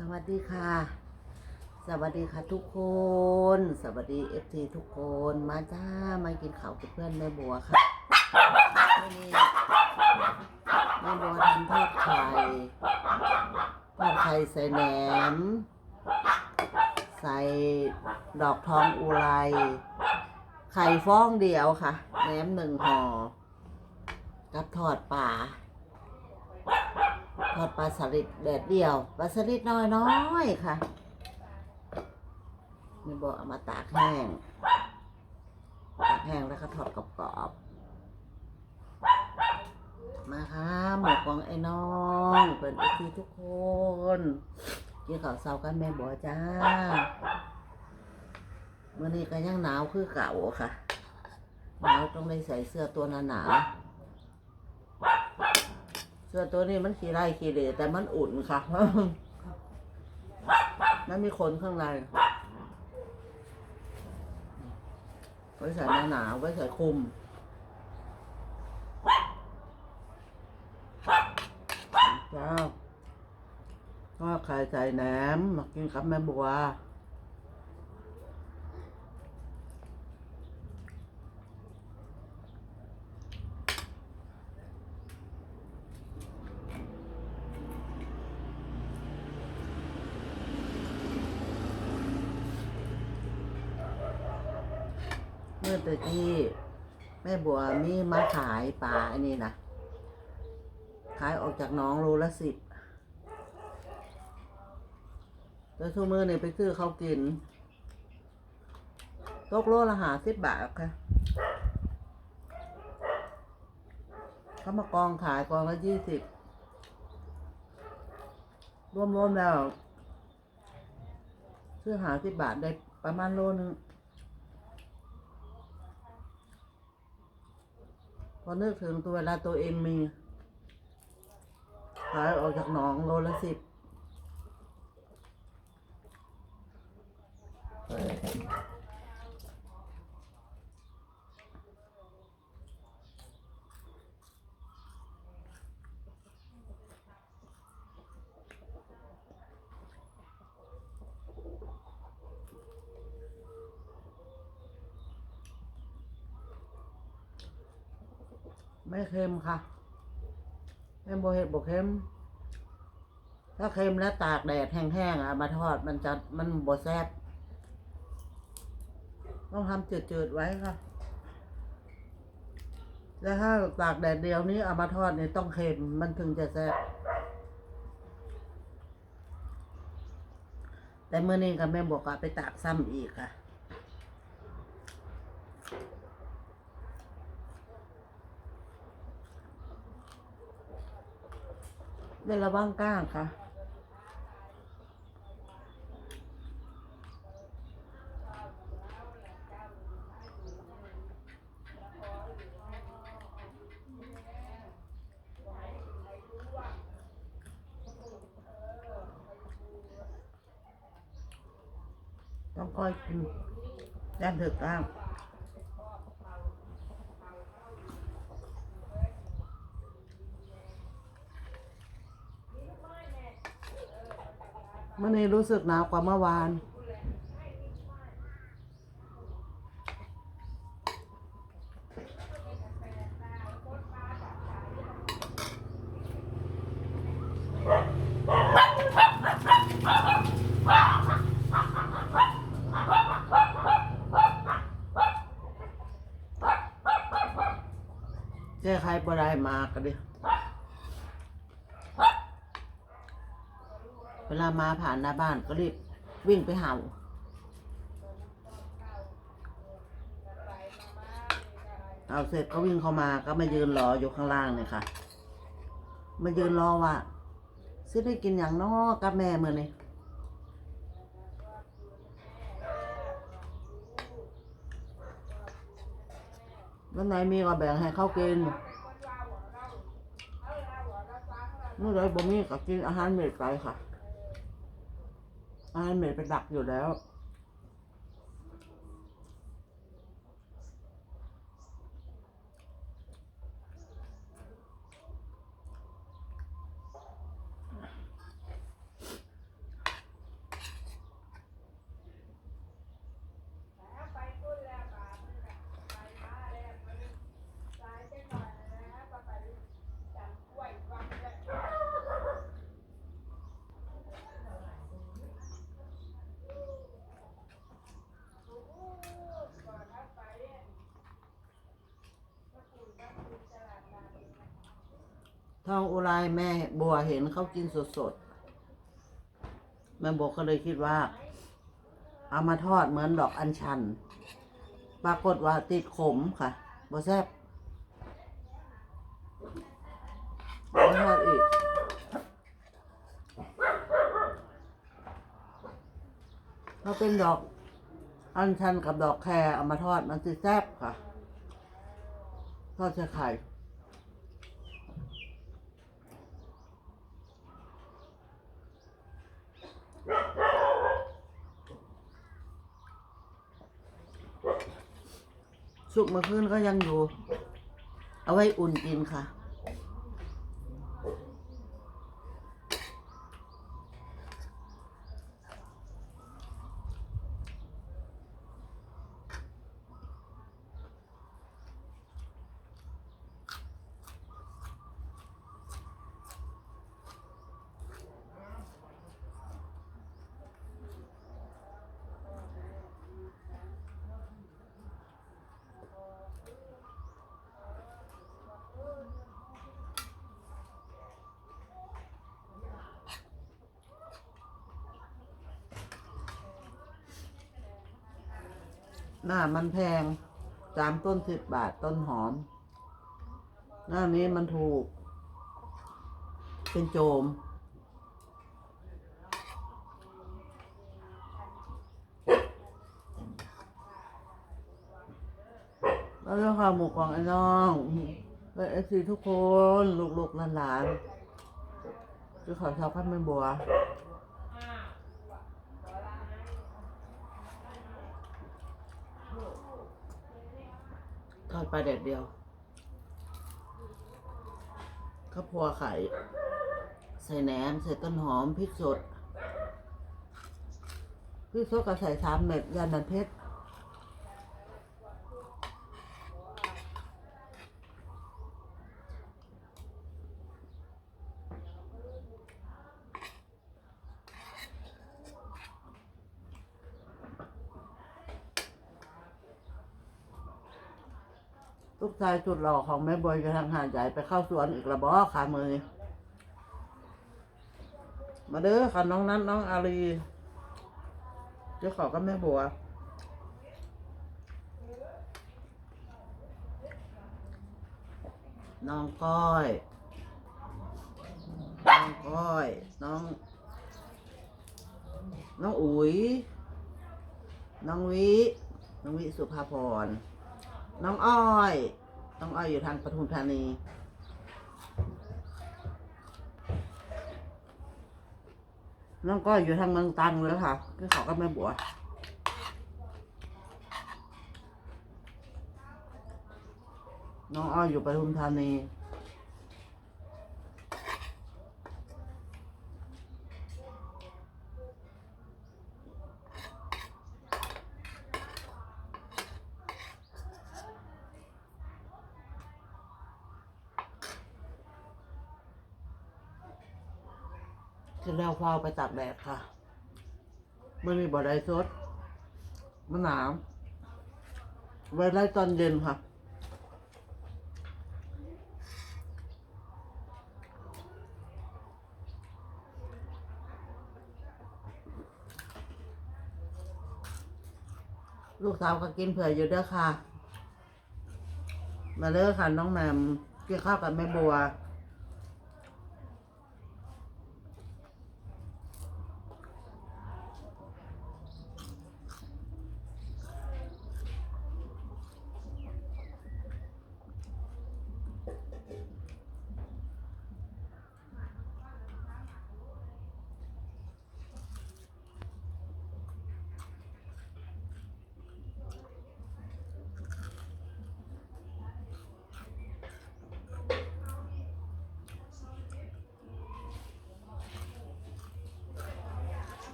สวัสดีค่ะ สวัสดีค่ะทุกคน สวัสดีเอฟซีทุกคน มาจ้า มากินข้าวกับเพื่อนแม่บัวค่ะวันนี้แม่บัวทำทอดไข่ทอดไข่ใส่แหนม ใส่ดอกทองอุไรไข่ฟองเดียวค่ะแหนมหนึ่งห่อกับทอดป่า ทอดปลาสลิดแดดเดียวปลาสลิดน้อยน้อยๆค่ะนี่บอกเอามาตากแห้งตากแห้งแล้วก็ทอดกรอบๆมาค่ะหมูกองไอ้น้องเป็นอีกทีทุกคนกินข้าวเช้ากันแม่บัวจ้าวันนี้ก็ยังหนาวคือเก่าค่ะหนาวต้องได้ใส่เสื้อตัวหนาหนาๆ เสื้อตัวนี้มันขี้ไร่ขี้เหร่แต่มันอุ่นค่ะ มันมีขนข้างในไว้ใส่หนาหนาวไว้ใส่คลุมจ้าก็ไข่ใส่แหนมมากินกับแม่บัว เมื่อตะกี้แม่บัวมีมาขายปลาอันนี้นะขายออกจากน้องโลละสิบแล้วทุกมือเนี่ยไปซื้อเขาวกิน ตกโลละหาสิบบาทค่ะเขามากองขายกองละยี่สิบรวมๆแล้ว ซื้อหาสิบบาทได้ประมาณโลนึง พอนึกถึงตัวเวลาตัวเองมีขายออกจากหนองโลละสิบ ไม่เค็มค่ะแม่โบเห็ดบกเค็ม ถ้าเค็มแล้วตากแดดแห้งๆอะมาทอดมันจะมันบดแซ่บต้องทำจืดๆไว้ค่ะ แล้วถ้าตากแดดเดียวนี้เอามาทอดเนี่ยต้องเค็มมันถึงจะแซ่บแต่เมื่อนี้กับแม่บอกว่าไปตากซ้ำอีกค่ะ ได้ระวังก้างค่ะ ต้องคอยกินด้านถึกก้าง เมื่อ นี้รู้สึกหนาวกว่าเมื่อวานแก้ใครบ่ได้มากันดิ เวลามาผ่านหน้าบ้านก็รีบวิ่งไปเห่า เอาเสร็จก็วิ่งเข้ามาก็มายืนรออยู่ข้างล่างเนี่ยค่ะ มายืนรอว่าซื้อได้กินอย่างน้อกับแม่เมื่อนี่วันไหนมีก็แบ่งให้เขากินเมื่อไรบ่มีก็กินอาหารเม็ดไปค่ะ อาหารเม็ดไปดักอยู่แล้ว ทองอุไรแม่บัวเห็นเขากินสดๆแม่บัวก็เลยคิดว่า เอามาทอดเหมือนดอกอัญชัน ปรากฏว่าติดขมค่ะบัวแซบเอามาทอดอีกถ้าเป็นดอกอัญชันกับดอกแครเอามาทอดมันจะแซ่บค่ะทอดใส่ไข่ สุกเมื่อคืนก็ยังอยู่ เอาไว้อุ่นกินค่ะ หน้ามันแพงสามต้นสิบบาทต้นหอม หน้านี้มันถูก เป็นโจม แล้วเรื่องความหมูของไอ้น้องและเอซีทุกคน ลูกๆหลานๆคือขอชาวพันไม่บัว ทอดป ลาแดดเดียวข้าวพัวไข่ใส่แหนม ใส่ต้นหอม พริกสด พริกสดก็ใส่สามเม็ดยานันเพชร ลูกชายจุดหล่อของแม่บอยกระทางหาดใหญ่ไปเข้าสวนอีกระบอขามือ มาเด้อค่ะน้องนัทน้องอารีเจ้าของก็แม่บัวน้องก้อย น้องก้อย น้อง น้องอุ๋ย น้องวิ น้องวิสุภาพร น้องอ้อย น้องอ้อยอยู่ทางปทุมธานี น้องก้อยอยู่ทางเมืองตังเลยค่ะคือเขาก็แม่บัวน้องอ้อยอยู่ปทุมธานี จะแล้วฟาวไปตากแดดค่ะไม่มีบ่อใดสดมันหนาวไว้ไล่ตอนเย็นค่ะลูกสาวก็กินเผื่ออยู่เด้อค่ะ มาเด้อค่ะ น้องแหมมกินข้าวกับแม่บัว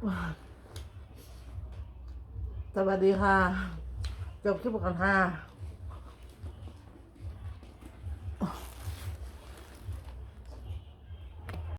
สวัสดีค่ะ จบคลิปกันค่ะ